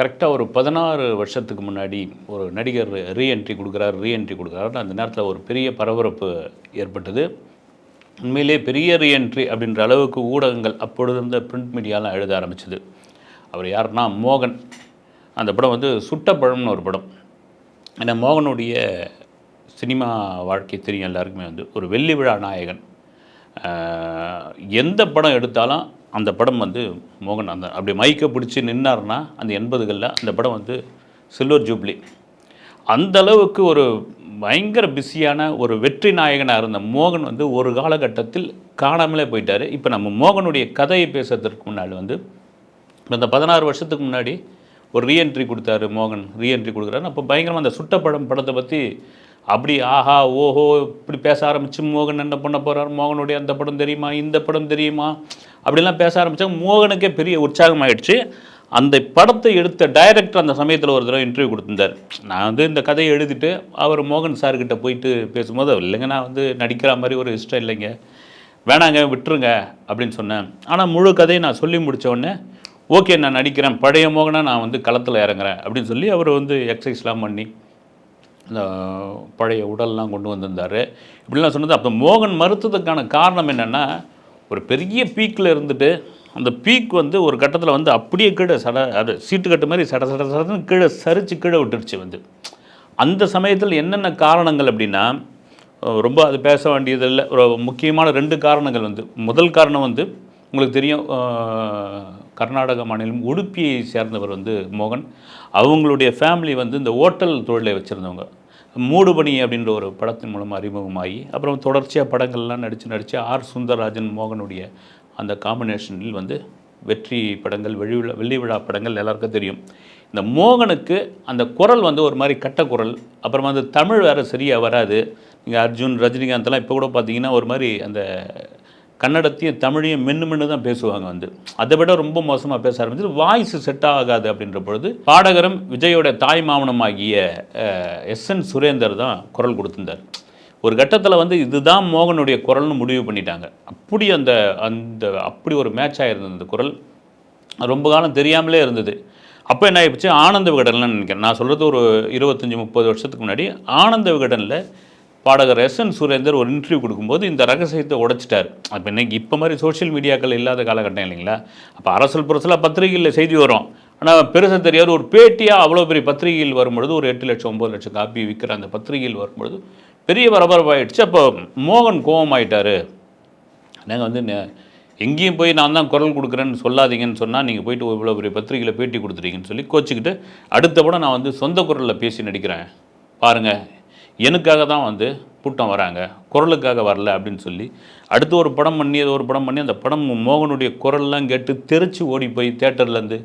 கரெக்டாக ஒரு பதினாறு வருஷத்துக்கு முன்னாடி ஒரு நடிகர் ரீஎன்ட்ரி கொடுக்குறாரு ரீஎன்ட்ரி கொடுக்குறாரு. அந்த நேரத்தில் ஒரு பெரிய பரபரப்பு ஏற்பட்டது. உண்மையிலே பெரிய ரீஎன்ட்ரி அப்படின்ற அளவுக்கு ஊடகங்கள் அப்பொழுது இருந்த பிரிண்ட் மீடியாலாம் எழுத ஆரம்பிச்சது. அவர் யாருன்னா மோகன். அந்த படம் வந்து சுட்டப்பழம்னு ஒரு படம். ஏன்னா மோகனுடைய சினிமா வாழ்க்கை தெரியும் எல்லாருக்குமே வந்து. ஒரு வெள்ளி விழா நாயகன். எந்த படம் எடுத்தாலும் அந்த படம் வந்து மோகன் அந்த அப்படி மைக்கை பிடிச்சி நின்னார்னா அந்த எண்பதுகளில் அந்த படம் வந்து சில்வர் ஜூப்ளி. அந்த அளவுக்கு ஒரு பயங்கர பிஸியான ஒரு வெற்றி நாயகனாக இருந்த மோகன் வந்து ஒரு காலகட்டத்தில் காணாமலே போயிட்டார். இப்போ நம்ம மோகனுடைய கதையை பேசுறதுக்கு முன்னாடி வந்து இந்த பதினாறு வருஷத்துக்கு முன்னாடி ஒரு ரீஎன்ட்ரி கொடுத்தாரு மோகன். ரீஎன்ட்ரி கொடுக்குறாரு. அப்போ பயங்கரமாக அந்த சுட்டப்படம் படத்தை பற்றி அப்படி ஆஹா ஓஹோ இப்படி பேச ஆரம்பிச்சு மோகன் என்ன பண்ண போகிறார் மோகனுடைய அந்த படம் தெரியுமா? இந்த படம் தெரியுமா? அப்படிலாம் பேச ஆரம்பித்தாங்க மோகனுக்கே பெரிய உற்சாகம் ஆயிடுச்சு அந்த படத்தை எடுத்த டைரக்டர் அந்த சமயத்தில் ஒரு தடவை இன்டர்வியூ கொடுத்துருந்தார். நான் வந்து இந்த கதையை எழுதிட்டு அவர் மோகன் சார்கிட்ட போயிட்டு பேசும்போது இல்லைங்க நான் வந்து நடிக்கிற மாதிரி ஒரு இஷ்டம் இல்லைங்க. வேணாங்க விட்டுருங்க அப்படின்னு சொன்னேன். ஆனால் முழு கதையை நான் சொல்லி முடித்தோடனே ஓகே நான் நடிக்கிறேன். பழைய மோகனாக நான் வந்து களத்தில் இறங்குறேன் அப்படின்னு சொல்லி அவர் வந்து எக்ஸசைஸ்லாம் பண்ணி அந்த பழைய உடல்லாம் கொண்டு வந்திருந்தார். இப்படிலாம் சொன்னது. அப்போ மோகன் மறுத்ததுக்கான காரணம் என்னென்னா ஒரு பெரிய பீக்கில் இருந்துட்டு அந்த பீக் வந்து ஒரு கட்டத்தில் வந்து அப்படியே கீழே சட அது சீட்டு கட்டு மாதிரி சட சட சடன்னு கீழே சரிச்சு கீழே விட்டுருச்சு வந்து. அந்த சமயத்தில் என்னென்ன காரணங்கள் அப்படின்னா ரொம்ப அது பேச வேண்டியதில்லை. ஒரு முக்கியமான ரெண்டு காரணங்கள் வந்து. முதல் காரணம் வந்து உங்களுக்கு தெரியும் கர்நாடக மாநிலம் உடுப்பியை சேர்ந்தவர் வந்து மோகன். அவங்களுடைய ஃபேமிலி வந்து இந்த ஓட்டல் தொழிலை வச்சுருந்தவங்க. மூடுபனி அப்படின்ற ஒரு படத்தின் மூலமாக அறிமுகமாகி அப்புறம் தொடர்ச்சியாக படங்கள்லாம் நடித்து நடித்து ஆர் சுந்தரராஜன் மோகனுடைய அந்த காம்பினேஷனில் வந்து வெற்றி படங்கள் வெள்ளி விழா வெள்ளி விழா படங்கள் எல்லாருக்கும் தெரியும். இந்த மோகனுக்கு அந்த குரல் வந்து ஒரு மாதிரி கட்ட குரல் அப்புறம் அந்த தமிழ் வேறு சரியாக வராது. நீங்கள் அர்ஜுன் ரஜினிகாந்த்லாம் இப்போ கூட பார்த்தீங்கன்னா ஒரு மாதிரி அந்த கன்னடத்தையும் தமிழையும் மென்னு மென்று தான் பேசுவாங்க வந்து. அதை விட ரொம்ப மோசமாக பேச ஆரம்பிச்சு வாய்ஸ் செட் ஆகாது அப்படின்ற பொழுது பாடகரும் விஜயோட தாய் மாமனமாகிய எஸ் என் சுரேந்தர் தான் குரல் கொடுத்திருந்தார். ஒரு கட்டத்தில் வந்து இதுதான் மோகனுடைய குரல்னு முடிவு பண்ணிட்டாங்க. அப்படி அந்த அந்த அப்படி ஒரு மேட்ச் ஆகிருந்தது அந்த குரல். ரொம்ப காலம் தெரியாமலே இருந்தது. அப்போ என்ன ஆயிடுச்சு ஆனந்த விகடனில் நினைக்கிறேன். நான் சொல்கிறது ஒரு இருபத்தஞ்சி முப்பது வருஷத்துக்கு முன்னாடி ஆனந்த விகடனில் பாடகர் எஸ் என் சுரேந்தர் ஒரு இன்டர்வியூ கொடுக்கும்போது இந்த ரகசியத்தை உடைச்சிட்டார். அப்போ இன்றைக்கி இப்போ மாதிரி சோஷியல் மீடியாக்கள் இல்லாத காலகட்டம் இல்லைங்களா? அப்போ அரசல் புரசலாக பத்திரிகையில் செய்தி வரும். ஆனால் பெருசாக தெரியாது ஒரு பேட்டியாக அவ்வளோ பெரிய பத்திரிகையில் வரும்பொழுது ஒரு எட்டு லட்சம் ஒம்பது லட்சம் காப்பி விற்கிற அந்த பத்திரிகையில் வரும்பொழுது பெரிய பரபரப்பாயிடுச்சு. அப்போ மோகன் கோபமாயிட்டாரு. நாங்கள் வந்து எங்கேயும் போய் நான் தான் குரல் கொடுக்குறேன்னு சொல்லாதீங்கன்னு சொன்னால் நீங்கள் போயிட்டு இவ்வளோ பெரிய பத்திரிகையில் பேட்டி கொடுத்துட்டீங்கன்னு சொல்லி கோச்சிக்கிட்டு அடுத்த படம் நான் வந்து சொந்த குரலில் பேசி நடிக்கிறேன். பாருங்கள் எனக்காக தான் வந்து கூட்டம் வராங்க குரலுக்காக வரல அப்படின்னு சொல்லி அடுத்து ஒரு படம் பண்ணி அது ஒரு படம் பண்ணி அந்த படம் மோகனுடைய குரல்லாம் கேட்டு தெரிச்சு ஓடி போய் தேட்டர்லேருந்து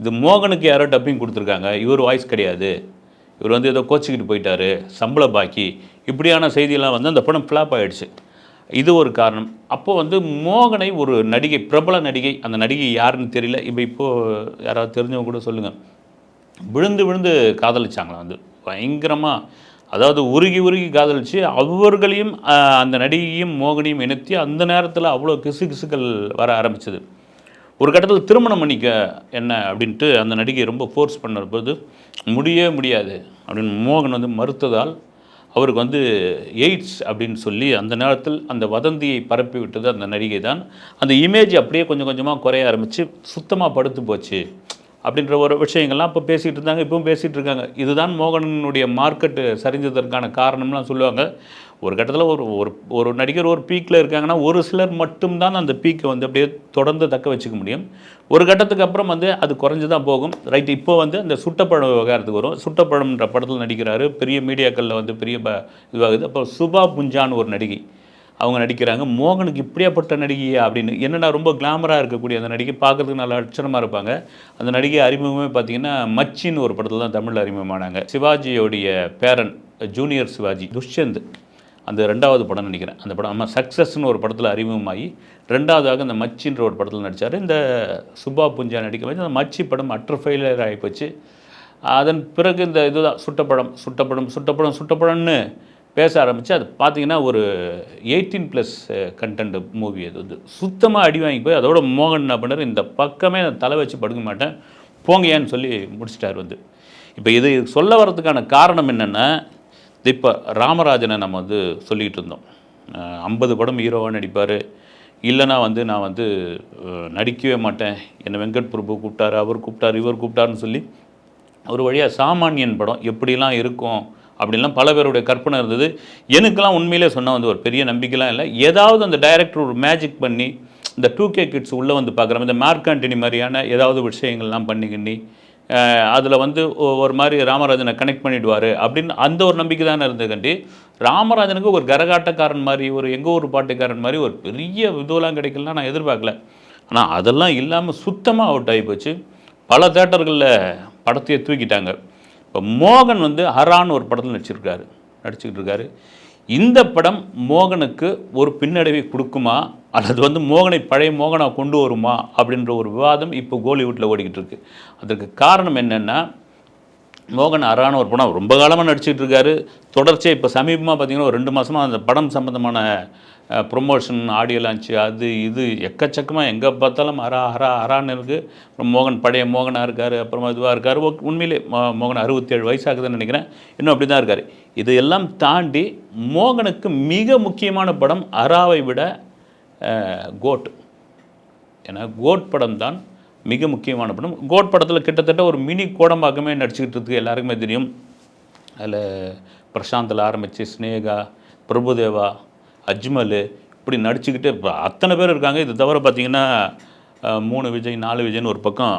இது மோகனுக்கு யாரோ டப்பிங் கொடுத்துருக்காங்க இவர் வாய்ஸ் கிடையாது. இவர் வந்து ஏதோ கோச்சிக்கிட்டு போயிட்டாரு சம்பள பாக்கி. இப்படியான செய்தியெல்லாம் வந்து அந்த படம் ஃப்ளாப் ஆகிடுச்சு இது ஒரு காரணம். அப்போ வந்து மோகனை ஒரு நடிகை பிரபல நடிகை அந்த நடிகை யாருன்னு தெரியல. இப்போ இப்போது யாராவது தெரிஞ்சவங்க கூட சொல்லுங்கள் விழுந்து விழுந்து காதலிச்சாங்களா வந்து. பயங்கரமாக அதாவது உருகி உருகி காதலிச்சு அவர்களையும் அந்த நடிகையும் மோகனையும் இணைத்து அந்த நேரத்தில் அவ்வளோ கிசு கிசுக்கள் வர ஆரம்பிச்சது. ஒரு கட்டத்தில் திருமணம் பண்ணிக்க என்ன அப்படின்ட்டு அந்த நடிகை ரொம்ப ஃபோர்ஸ் பண்ணும்போது போது முடியவே முடியாது அப்படின்னு மோகன் வந்து மறுத்ததால் அவருக்கு வந்து எய்ட்ஸ் அப்படின்னு சொல்லி அந்த நேரத்தில் அந்த வதந்தியை பரப்பி விட்டது அந்த நடிகை தான் அந்த இமேஜ் அப்படியே கொஞ்சம் கொஞ்சமாக குறைய ஆரம்பித்து சுத்தமாக படுத்து போச்சு. அப்படின்ற ஒரு விஷயங்கள்லாம் இப்போ பேசிகிட்டு இருந்தாங்க இப்பவும் பேசிகிட்டு இருக்காங்க. இதுதான் மோகனனுடைய மார்க்கெட்டு சரிஞ்சதற்கான காரணம்லாம் சொல்லுவாங்க. ஒரு கட்டத்தில் ஒரு ஒரு ஒரு நடிகர் ஒரு பீக்கில் இருக்காங்கன்னா ஒரு சிலர் மட்டும்தான் அந்த பீக்கை வந்து அப்படியே தொடர்ந்து தக்க வச்சுக்க முடியும். ஒரு கட்டத்துக்கு அப்புறம் வந்து அது குறைஞ்சு தான் போகும். ரைட் இப்போ வந்து அந்த சுட்டப்பழம் விவகாரத்துக்கு வரும். சுட்டப்பழம்ன்ற படத்தில் நடிக்கிறாரு. பெரிய மீடியாக்களில் வந்து பெரிய ப இதுவாகுது. அப்போ சுபா புஞ்சான்னு ஒரு நடிகை. அவங்க நடிக்கிறாங்க. மோகனுக்கு இப்படியாப்பட்ட நடிகையா அப்படின்னு என்னென்னா ரொம்ப கிளாமராக இருக்கக்கூடிய அந்த நடிகை பார்க்கறதுக்கு நல்ல அட்சணமாக இருப்பாங்க. அந்த நடிகை அறிமுகமே பார்த்தீங்கன்னா மச்சின்னு ஒரு படத்தில் தான் தமிழில் அறிமுகமானாங்க. சிவாஜியோடைய பேரன் ஜூனியர் சிவாஜி துஷ்யந்த் அந்த ரெண்டாவது படம் நினைக்கிறேன் அந்த படம் ஆமாம் சக்ஸஸ்னு ஒரு படத்தில் அறிமுகமாகி ரெண்டாவதாக இந்த மச்சின்ற ஒரு படத்தில் நடித்தார் இந்த சுபா புஞ்சா நடிக்க வச்சு அந்த மச்சி படம் அற்ற ஃபெயிலியர் ஆகிப்போச்சு அதன் பிறகு இந்த இதுதான் சுட்டப்படம் சுட்டப்படம் சுட்டப்படம் சுட்டப்படம்னு பேச ஆரம்பித்து அது பார்த்தீங்கன்னா ஒரு எயிட்டீன் ப்ளஸ் கண்டென்ட் மூவி அது வந்து. சுத்தமாக அடி வாங்கி போய் அதோட மோகன் என்ன பண்ணார் இந்த பக்கமே நான் தலை வச்சு படுக்க மாட்டேன் போங்கயான்னு சொல்லி முடிச்சிட்டார் வந்து. இப்போ இது சொல்ல வர்றதுக்கான காரணம் என்னென்னா இப்போ ராமராஜனை நம்ம வந்து சொல்லிக்கிட்டு இருந்தோம். ஐம்பது படம் ஹீரோவாக நடிப்பார். இல்லைனா வந்து நான் வந்து நடிக்கவே மாட்டேன். என்னை வெங்கட் பிரபு கூப்பிட்டாரு அவர் கூப்பிட்டாரு இவர் கூப்பிட்டாருன்னு சொல்லி ஒரு வழியாக சாமானியன் படம் எப்படிலாம் இருக்கும் அப்படின்லாம் பல பேருடைய கற்பனை இருந்தது. எனக்கெல்லாம் உண்மையிலே சொன்னால் வந்து ஒரு பெரிய நம்பிக்கைலாம் இல்லை. ஏதாவது அந்த டைரக்டர் ஒரு மேஜிக் பண்ணி இந்த டூ கே கிட்ஸ் உள்ளே வந்து பார்க்குற இந்த மார்க்காண்டினி மாதிரியான ஏதாவது விஷயங்கள்லாம் பண்ணிக்கிண்ணி அதில் வந்து ஒரு மாதிரி ராமராஜனை கனெக்ட் பண்ணிடுவார் அப்படின்னு அந்த ஒரு நம்பிக்கை தானே இருந்ததுக்கண்டி ராமராஜனுக்கு ஒரு கரகாட்டக்காரன் மாதிரி ஒரு எங்கள் ஊர் பாட்டுக்காரன் மாதிரி ஒரு பெரிய இதுவெல்லாம் கிடைக்கலாம் நான் எதிர்பார்க்கல. ஆனால் அதெல்லாம் இல்லாமல் சுத்தமாக அவுட் ஆகி போச்சு. பல தேட்டர்களில் படத்தையே தூக்கிட்டாங்க. இப்போ மோகன் வந்து ஹரான்னு ஒரு படத்தில் நடிச்சிருக்காரு நடிச்சுக்கிட்டு இருக்காரு இந்த படம் மோகனுக்கு ஒரு பின்னடைவை கொடுக்குமா? அல்லது வந்து மோகனை பழைய மோகனாக கொண்டு வருமா? அப்படின்ற ஒரு விவாதம் இப்போ கோலிவுட்டில் ஓடிக்கிட்டு இருக்கு அதற்கு காரணம் என்னென்னா மோகன் அரான ஒரு படம் ரொம்ப காலமாக நடிச்சிட்டு இருக்காரு தொடர்ச்சியாக இப்போ சமீபமாக பார்த்தீங்கன்னா ஒரு ரெண்டு மாதமாக அந்த படம் சம்மந்தமான ப்ரொமோஷன் ஆடியோ லான்ச்சு அது இது எக்கச்சக்கமாக எங்கே பார்த்தாலும் அரா அரா அரான்னு இருக்குது அப்புறம் மோகன் பழைய மோகனாக இருக்கார் அப்புறமா இதுவாக இருக்கார். உண்மையிலே மோகன் அறுபத்தேழு வயசாகுதுன்னு நினைக்கிறேன். இன்னும் அப்படி தான் இருக்கார் இதையெல்லாம் தாண்டி மோகனுக்கு மிக முக்கியமான படம் அராவை விட கோட். ஏன்னா கோட் படம் தான் மிக முக்கியமான படம். கோட் படத்தில் கிட்டத்தட்ட ஒரு மினி கோடம்பாக்கமே நடிச்சுக்கிட்டு இருக்கு எல்லாருக்குமே தெரியும். அதில் பிரசாந்தில் ஆரம்பித்து ஸ்னேகா பிரபுதேவா அஜ்மல் இப்படி நடிச்சுக்கிட்டு இப்போ அத்தனை பேர் இருக்காங்க. இது தவிர பார்த்தீங்கன்னா மூணு விஜய் நாலு விஜய்னு ஒரு பக்கம்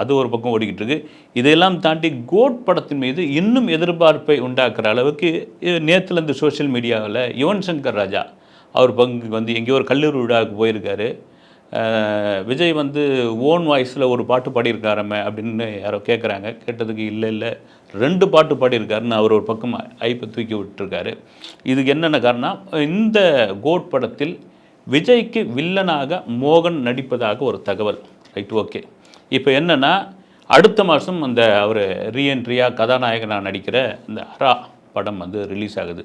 அது ஒரு பக்கம் ஓடிக்கிட்டு இருக்கு. இதையெல்லாம் தாண்டி கோட் படத்தின் மீது இன்னும் எதிர்பார்ப்பை உண்டாக்குற அளவுக்கு நேற்றுல இந்த சோஷியல் மீடியாவில் யுவன் சங்கர் ராஜா அவர் பங்கு வந்து எங்கேயோ ஒரு கல்லூரி விழாவுக்கு போயிருக்காரு. விஜய் வந்து ஓன் வாய்ஸில் ஒரு பாட்டு பாடியிருக்காரமே அப்படின்னு யாரோ கேட்குறாங்க கேட்டதுக்கு இல்லை இல்லை. ரெண்டு பாட்டு பாடியிருக்காருன்னு அவர் ஒரு பக்கம் ஐப்பை தூக்கி விட்டுருக்காரு. இதுக்கு என்னென்ன காரணம் இந்த கோட் படத்தில் விஜய்க்கு வில்லனாக மோகன் நடிப்பதாக ஒரு தகவல். Right okay. இப்போ என்னென்னா அடுத்த மாதம் அந்த அவர் ரீஎன்ட்ரியாக கதாநாயகனாக நடிக்கிற இந்த அரா படம் வந்து ரிலீஸ் ஆகுது.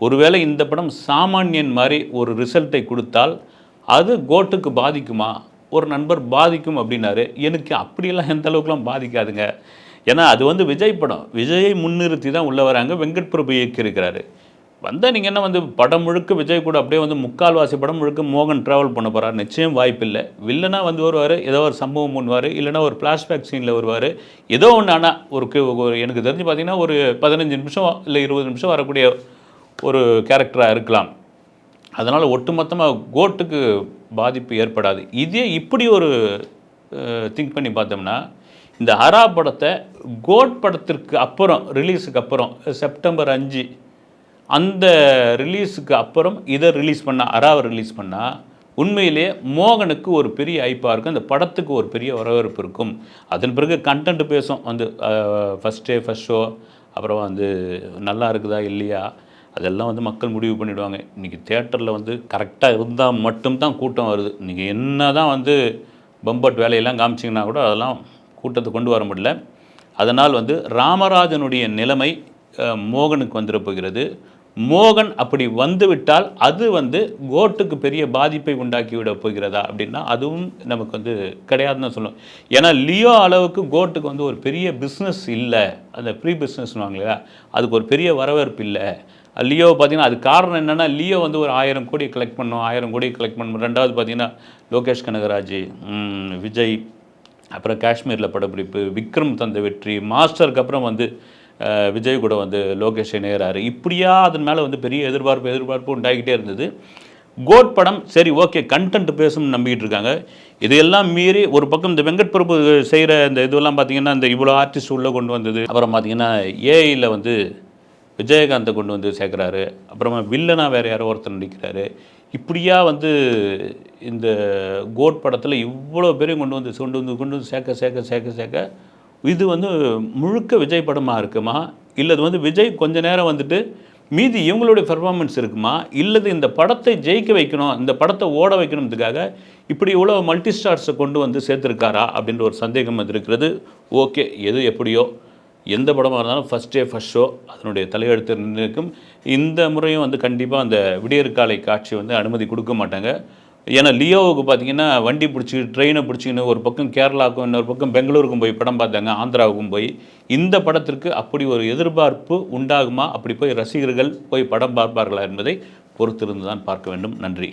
ஒருவேளை இந்த படம் சாமானியன் மாதிரி ஒரு ரிசல்ட்டை கொடுத்தால் அது கோட்டுக்கு பாதிக்குமா? ஒரு நண்பர் பாதிக்கும் அப்படின்னாரு. எனக்கு அப்படியெல்லாம் எந்த அளவுக்குலாம் பாதிக்காதுங்க. ஏன்னா அது வந்து விஜய் படம். விஜயை முன்னிறுத்தி தான் உள்ளே வராங்க. வெங்கட் பிரபு இயக்கியிருக்கிறாரு. வந்தால் நீங்கள் என்ன வந்து படம் முழுக்க விஜய் கூட அப்படியே வந்து முக்கால்வாசி படம் முழுக்க மோகன் ட்ராவல் பண்ண போகிறார் நிச்சயம் வாய்ப்பில்லை. வில்லனா வந்து வருவார். ஏதோ ஒரு சம்பவம் பண்ணுவார். இல்லைன்னா ஒரு ஃப்ளாஷ்பேக் சீனில் வருவார். ஏதோ ஒன்று ஆனால் ஒரு ஒரு எனக்கு தெரிஞ்சு பார்த்தீங்கன்னா ஒரு பதினஞ்சு நிமிஷம் இல்லை இருபது நிமிஷம் வரக்கூடிய ஒரு கேரக்டராக இருக்கலாம். அதனால் ஒட்டுமொத்தமாக கோட்டுக்கு பாதிப்பு ஏற்படாது. இதே இப்படி ஒரு திங்க் பண்ணி பார்த்தோம்னா இந்த ஹரா படத்தை கோட் படத்திற்கு அப்புறம் ரிலீஸுக்கு அப்புறம் செப்டம்பர் அஞ்சு அந்த ரிலீஸுக்கு அப்புறம் இதை ரிலீஸ் பண்ணால் அராவை ரிலீஸ் பண்ணால் உண்மையிலேயே மோகனுக்கு ஒரு பெரிய ஐப்பாக இருக்கும். அந்த படத்துக்கு ஒரு பெரிய வரவேற்பு இருக்கும். அதன் பிறகு கண்டென்ட் பேசும். வந்து ஃபஸ்ட் டே ஃபஸ்ட் ஷோ அப்புறம் வந்து நல்லா இருக்குதா இல்லையா? அதெல்லாம் வந்து மக்கள் முடிவு பண்ணிவிடுவாங்க இன்றைக்கி தேட்டரில் வந்து கரெக்டாக இருந்தால் மட்டும்தான் கூட்டம் வருது. நீங்கள் என்ன தான் வந்து பம்பட் வேலையெல்லாம் காமிச்சிங்கன்னா கூட அதெல்லாம் கூட்டத்தை கொண்டு வர முடியல. அதனால் வந்து ராமராஜனுடைய நிலைமை மோகனுக்கு வந்துட போகிறது. மோகன் அப்படி வந்துவிட்டால் அது வந்து கோட்டுக்கு பெரிய பாதிப்பை உண்டாக்கி விட போகிறதா அப்படின்னா அதுவும் நமக்கு வந்து கிடையாதுன்னு தான் சொல்லுவோம். ஏன்னா லியோ அளவுக்கு கோட்டுக்கு வந்து ஒரு பெரிய பிஸ்னஸ் இல்லை. அந்த ப்ரீ பிஸ்னஸ்னுவாங்க இல்லையா? அதுக்கு ஒரு பெரிய வரவேற்பு இல்லை. லியோ பார்த்தீங்கன்னா அது காரணம் என்னென்னா லியோ வந்து ஒரு ஆயிரம் கோடி கலெக்ட் பண்ணும் ஆயிரம் கோடி கலெக்ட் பண்ணும். ரெண்டாவது பார்த்தீங்கன்னா லோகேஷ் கனகராஜ் விஜய் அப்புறம் காஷ்மீரில் படப்பிடிப்பு விக்ரம் தந்த வெற்றி மாஸ்டருக்கு அப்புறம் வந்து விஜய் கூட வந்து லோகேஷ் இணையிறாரு. இப்படியா அதன் மேலே வந்து பெரிய எதிர்பார்ப்பு எதிர்பார்ப்பு உண்டாகிட்டே இருந்தது. கோட் படம் சரி ஓகே கண்டென்ட் பேசும்னு நம்பிக்கிட்டு இருக்காங்க. இதையெல்லாம் மீறி ஒரு பக்கம் இந்த வெங்கட் பிரபு செய்கிற இந்த இதுவெல்லாம் பார்த்தீங்கன்னா இந்த இவ்வளோ ஆர்டிஸ்ட் உள்ளே கொண்டு வந்தது. அப்புறம் பார்த்தீங்கன்னா ஏஐயில் வந்து விஜயகாந்தை கொண்டு வந்து சேர்க்குறாரு. அப்புறமா வில்லனா வேறு யாரோ ஒருத்தர் நடிக்கிறாரு. இப்படியா வந்து இந்த கோட் படத்தில் இவ்வளோ பேரையும் கொண்டு வந்து கொண்டு வந்து கொண்டு வந்து சேர்க்க சேர்க்க சேர்க்க சேர்க்க இது வந்து முழுக்க விஜய் படமாக இருக்குமா? இல்லை இது வந்து விஜய் கொஞ்ச நேரம் வந்துட்டு மீதி இவங்களுடைய பெர்ஃபார்மன்ஸ் இருக்குமா? இல்லது இந்த படத்தை ஜெயிக்க வைக்கணும் இந்த படத்தை ஓட வைக்கணுன்றதுக்காக இப்படி இவ்வளோ மல்டி ஸ்டார்ஸை கொண்டு வந்து சேர்த்துருக்காரா அப்படின்ற ஒரு சந்தேகம் வந்திருக்கிறது. ஓகே எது எப்படியோ எந்த படமாக இருந்தாலும் ஃபஸ்ட் டே ஃபஸ்ட் ஷோ அதனுடைய தலையெழுத்து இருக்கும் இந்த முறையும் வந்து கண்டிப்பாக அந்த விடியற்காலை காட்சி வந்து அனுமதி கொடுக்க மாட்டாங்க. ஏன்னா லியோவுக்கு பார்த்தீங்கன்னா வண்டி பிடிச்சி ட்ரெயினை பிடிச்சிக்கின்னு ஒரு பக்கம் கேரளாவுக்கும் இன்னொரு பக்கம் பெங்களூருக்கும் போய் படம் பார்த்தாங்க ஆந்திராவுக்கும் போய். இந்த படத்திற்கு அப்படி ஒரு எதிர்பார்ப்பு உண்டாகுமா? அப்படி போய் ரசிகர்கள் போய் படம் பார்ப்பார்களா என்பதை பொறுத்திருந்து தான் பார்க்க வேண்டும். நன்றி.